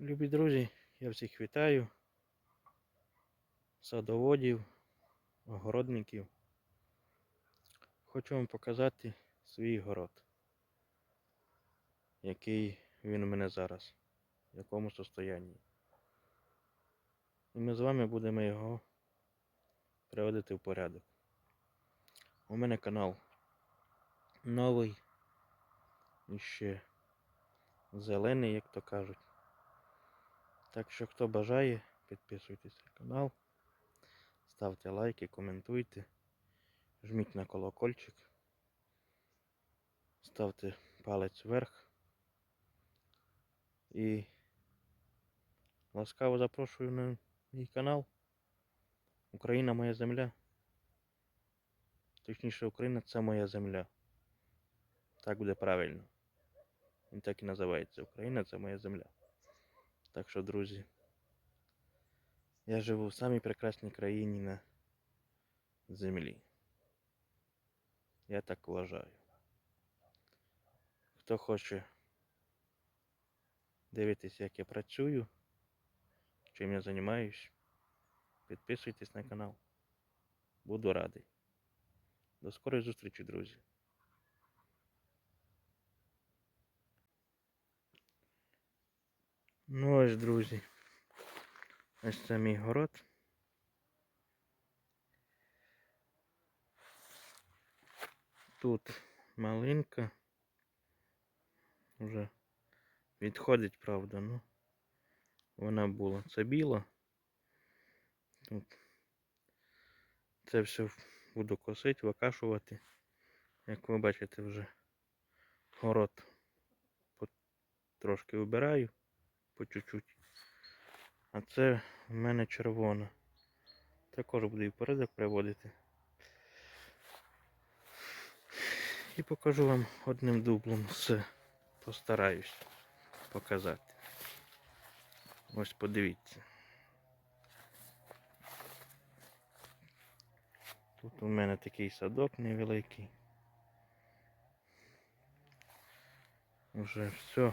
Любі друзі, я всіх вітаю. Садоводів, огородників. Хочу вам показати свій город. Який він у мене зараз, в якому состоянні. І ми з вами будемо його приводити в порядок. У мене канал новий і ще зелений, як то кажуть. Так що хто бажає, підписуйтесь на канал, ставте лайки, коментуйте, жміть на колокольчик, ставте палець вверх і ласкаво запрошую на мій канал. Україна моя земля. Точніше, Україна це моя земля. Так буде правильно. Він так і називається. Україна це моя земля. Так що, друзі, я живу в самій прекрасній країні на землі. Я так вважаю. Хто хоче дивитися, як я працюю, чим я займаюсь, підписуйтесь на канал. Буду радий. До скорої зустрічі, друзі. Ну ось, друзі. Ось це мій город. Тут малинка. Вже відходить, правда, ну вона була. Це біла. Тут це все буду косити, викашувати. Як ви бачите, вже город трошки вибираю по чуть-чуть. А це в мене червона. Також буду і порядок приводити. І покажу вам одним дублом все. Постараюсь показати. Ось подивіться. Тут у мене такий садок невеликий. Вже все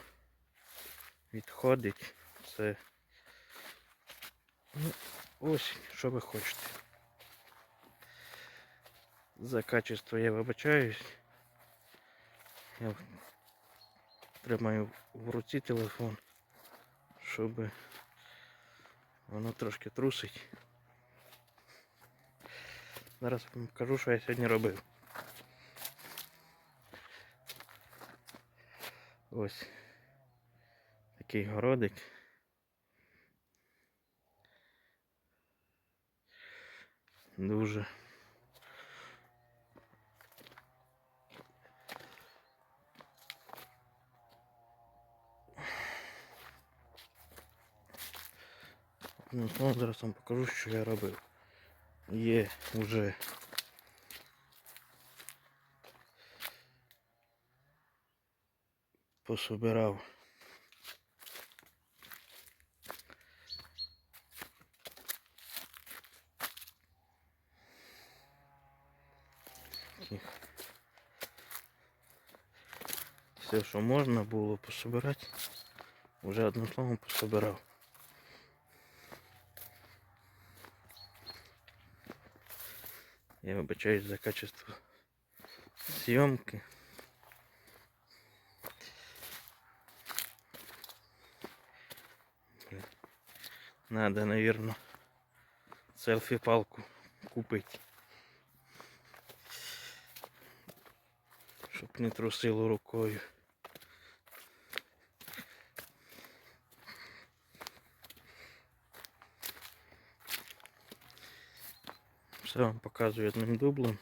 відходить. Це ну, ось що ви хочете. За качество я вибачаюсь. Я тримаю в руці телефон, щоб воно трошки трусить. Зараз вам покажу, що я сьогодні робив. Ось Такий городик. Дуже Ну, зараз вам покажу, що я робив. Є вже пособирав все, що можна було пособирати, вже одним словом пособирав. Я вибачаюсь за качество съемки. Надо, наверное, селфи-палку купить. Щоб не трусило рукою. Все показую одним дублем.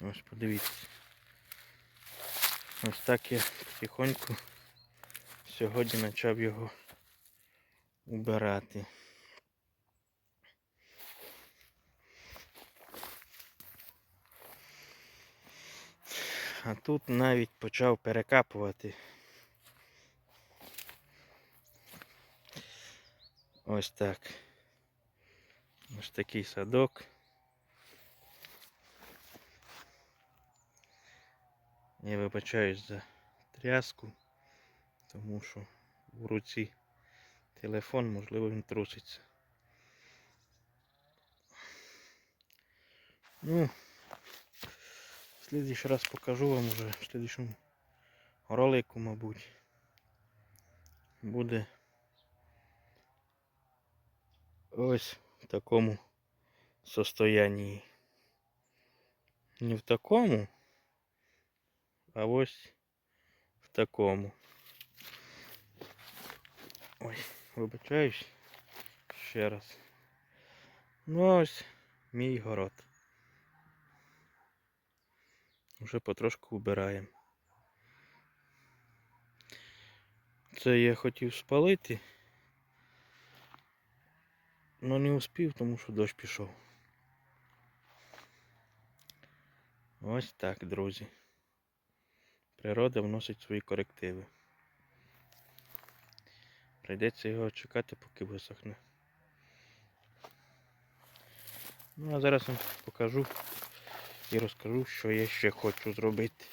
Ось подивіться. Ось так я потихоньку сьогодні почав його убирати. А тут навіть почав перекапувати. Ось так. Ось такий садок. Я вибачаюсь за тряску. Тому що в руці телефон, можливо, він труситься. Ну, в слідчий раз покажу вам вже в слідчому ролику, мабуть. Буде ось такому состоянии. Не в такому, а ось в такому. Ой, вибачаюсь ще раз. Ну ось мій город. Вже потрошку вбираємо. Це я хотів спалити, але не успів, тому що дощ пішов. Ось так, друзі. Природа вносить свої корективи. Прийдеться його чекати, поки висохне. Ну а зараз вам покажу і розкажу, що я ще хочу зробити.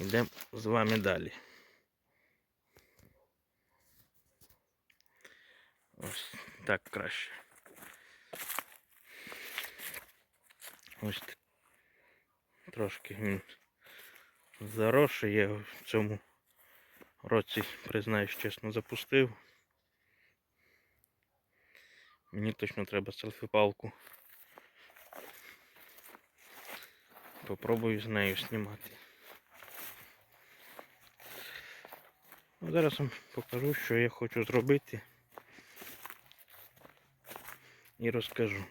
Йдемо з вами далі. Ось так краще. Ось трошки він заросший. Я в цьому році, признаюсь чесно, запустив. Мені точно треба селфі-палку. Попробую з нею знімати. Ну, Зараз вам покажу, що я хочу зробити. І розкажу.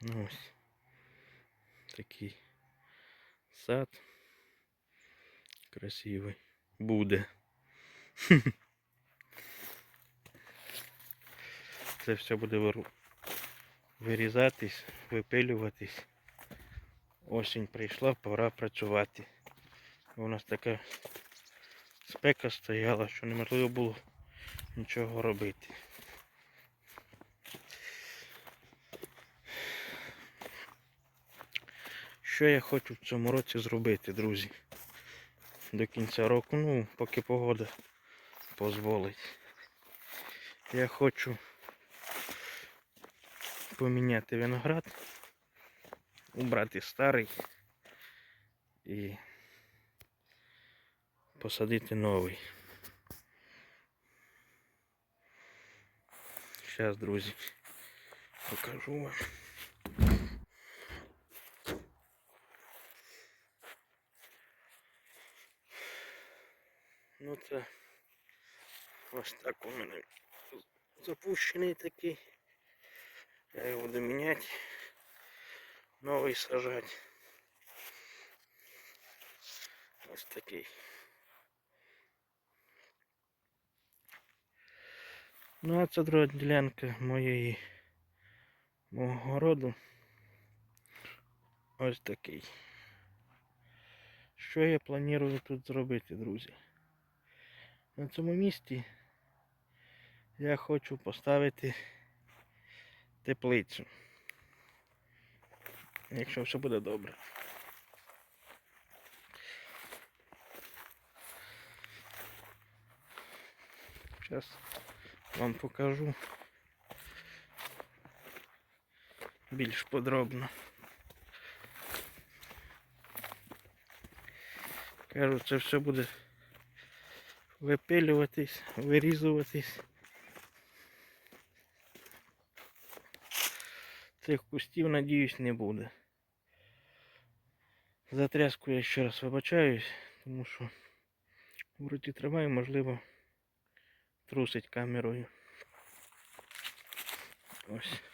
Ну, ось такий сад красивий буде. Це все буде вирізатись, випилюватись. Осінь прийшла, пора працювати. У нас така спека стояла, що неможливо було нічого робити. Що я хочу в цьому році зробити, друзі? До кінця року, ну, поки погода дозволить. Я хочу поміняти виноград, убрати старий і посадити новий. Зараз, друзі, покажу вам. Ну це ось так у мене запущений такий. Я його буду міняти, новий сажати. Ось такий. Ну а це друга ділянка моєї мого городу. Ось такий. Що я планую тут зробити, друзі? На цьому місці я хочу поставити теплицю. Якщо все буде добре. Зараз вам покажу більш подробно. Кажу, це все буде випилюватись, вирізуватись. Цих кустів, надіюсь, не буде. За тряску я ще раз вибачаюсь, тому що в руті тримаю, можливо, трусить камерою. Ось.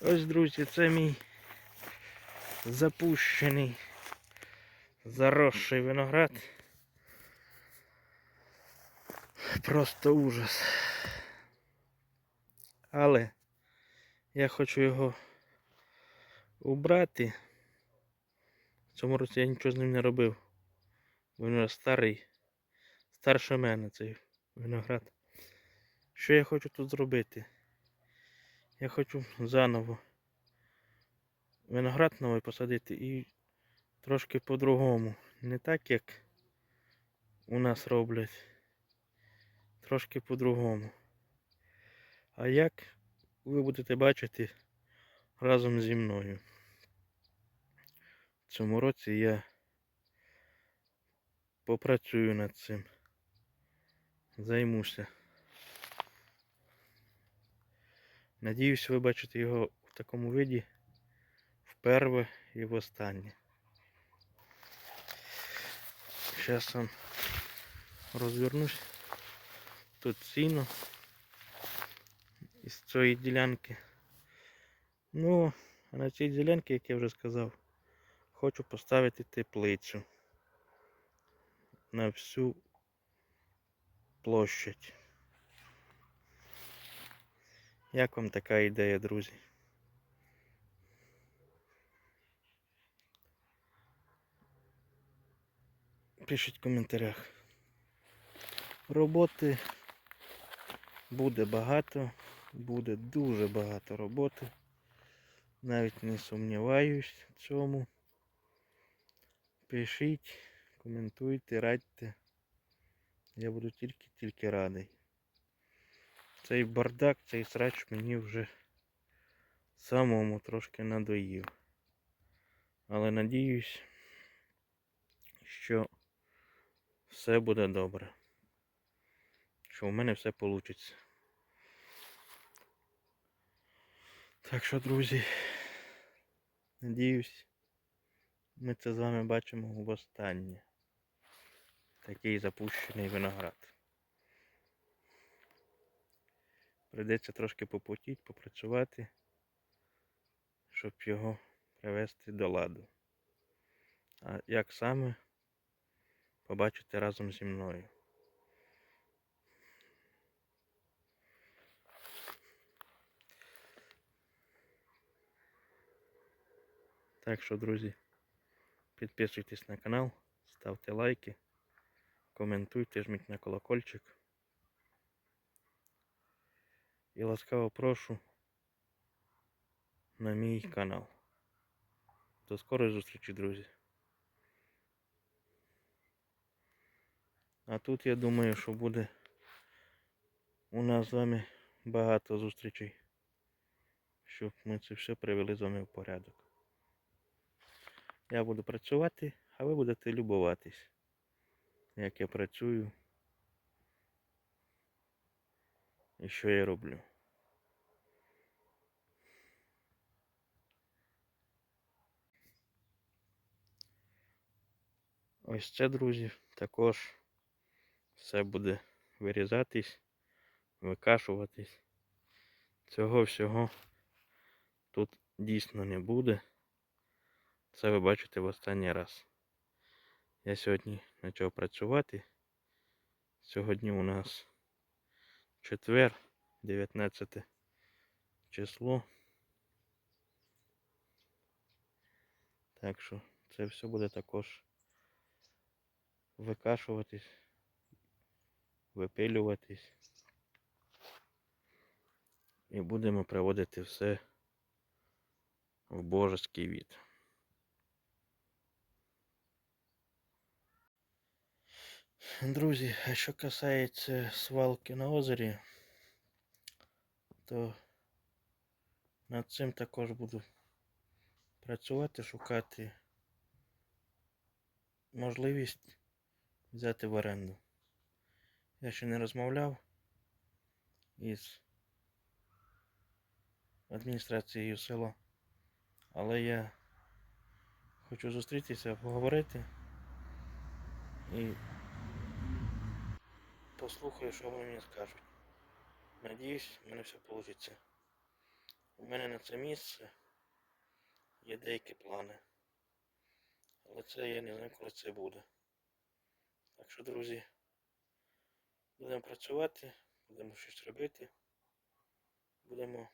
Ось, друзі, це мій запущений заросший виноград. Просто ужас. Але я хочу його убрати. В цьому році я нічого з ним не робив. Він уже старий, старше мене цей виноград. Що я хочу тут зробити? Я хочу заново виноград новий посадити і трошки по-другому. Не так, як у нас роблять. Трошки по-другому. А як ви будете бачити разом зі мною. В цьому році я попрацюю над цим. Займуся. Надіюсь, ви бачите його в такому виді вперше і востаннє. Зараз сам розвернусь. Тут сіно із цієї ділянки. Ну, а на цій ділянці, як я вже сказав, хочу поставити теплицю на всю площадь. Як вам така ідея, друзі? Пишіть в коментарях. Роботи буде багато, буде дуже багато роботи. Навіть не сумніваюсь в цьому. Пишіть, коментуйте, радьте. Я буду тільки-тільки радий. Цей бардак, цей срач мені вже самому трошки надоїв. Але надіюсь, що все буде добре. Що в мене все вийде. Так що, друзі, надіюсь, ми це з вами бачимо востаннє. Такий запущений виноград. Прийдеться трошки попотіть, попрацювати, щоб його привести до ладу. А як саме побачите разом зі мною. Так що, друзі, підписуйтесь на канал, ставте лайки, коментуйте, жміть на колокольчик. І ласкаво прошу на мій канал. До скорої зустрічі, друзі. А тут я думаю, що буде у нас з вами багато зустрічей, щоб ми це все привели з вами в порядок. Я буду працювати, а ви будете любуватись, як я працюю і що я роблю. Ось це, друзі, також все буде вирізатись, викашуватись. Цього всього тут дійсно не буде. Це ви бачите в останній раз. Я сьогодні почав працювати. Сьогодні у нас четвер, 19 число. Так що це все буде також викашуватись, випилюватись. І будемо приводити все в божеский від. Друзі, а що касається свалки на озері, то над цим також буду працювати, шукати можливість взяти в оренду. Я ще не розмовляв із адміністрацією села, але я хочу зустрітися, поговорити і послухаю, що вони мені скажуть. Надіюсь, в мене все вийде. У мене на це місце є деякі плани. Але це я не знаю, коли це буде. Так що, друзі, будемо працювати, будемо щось робити, будемо